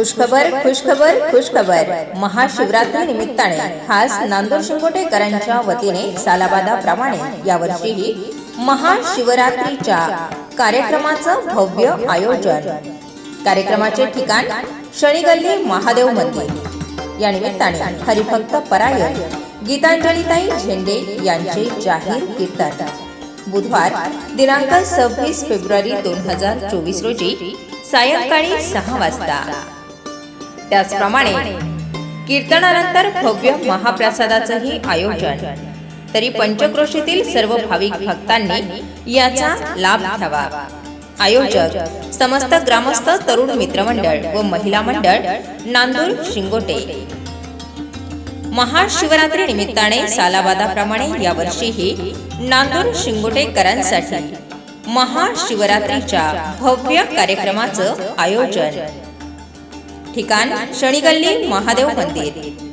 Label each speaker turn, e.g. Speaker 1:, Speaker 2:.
Speaker 1: खुशखबर खुशखबर खुशखबर महाशिवरात्री निमित्ताने खास नांदूर शिंगोटेकरांच्या वतीने सालाबादाप्रमाणे यावर्षीही महाशिवरात्रीच्या कार्यक्रमाचं भव्य आयोजन. कार्यक्रमाचे ठिकाण शनिगल्ली महादेव मंदिर. या निमित्ताने हरिभक्त परायण गीतांजलीताई झेंडे यांचे जाहीर कीर्तन. बुधवार दिनांक सव्वीस फेब्रुवारी दोन हजार चोवीस रोजी सायंकाळी सहा वाजता. त्याचप्रमाणे कीर्तनानंतर भव्य महाप्रसादाचंही आयोजन. तरी पंचक्रोशीतील सर्व भाविक भक्तांनी याचा लाभ घ्यावा. आयोजक समस्त ग्रामस्थ तरुण मित्रमंडळ व महिला मंडळ नांदूर शिंगोटे. महाशिवरात्री निमित्ताने सालाबादाप्रमाणे यावर्षीही नांदूर शिंगोटेकरांसाठी महाशिवरात्रीच्या भव्य कार्यक्रमाचं आयोजन. ठिकाण शनिगल्ली महादेव मंदिर.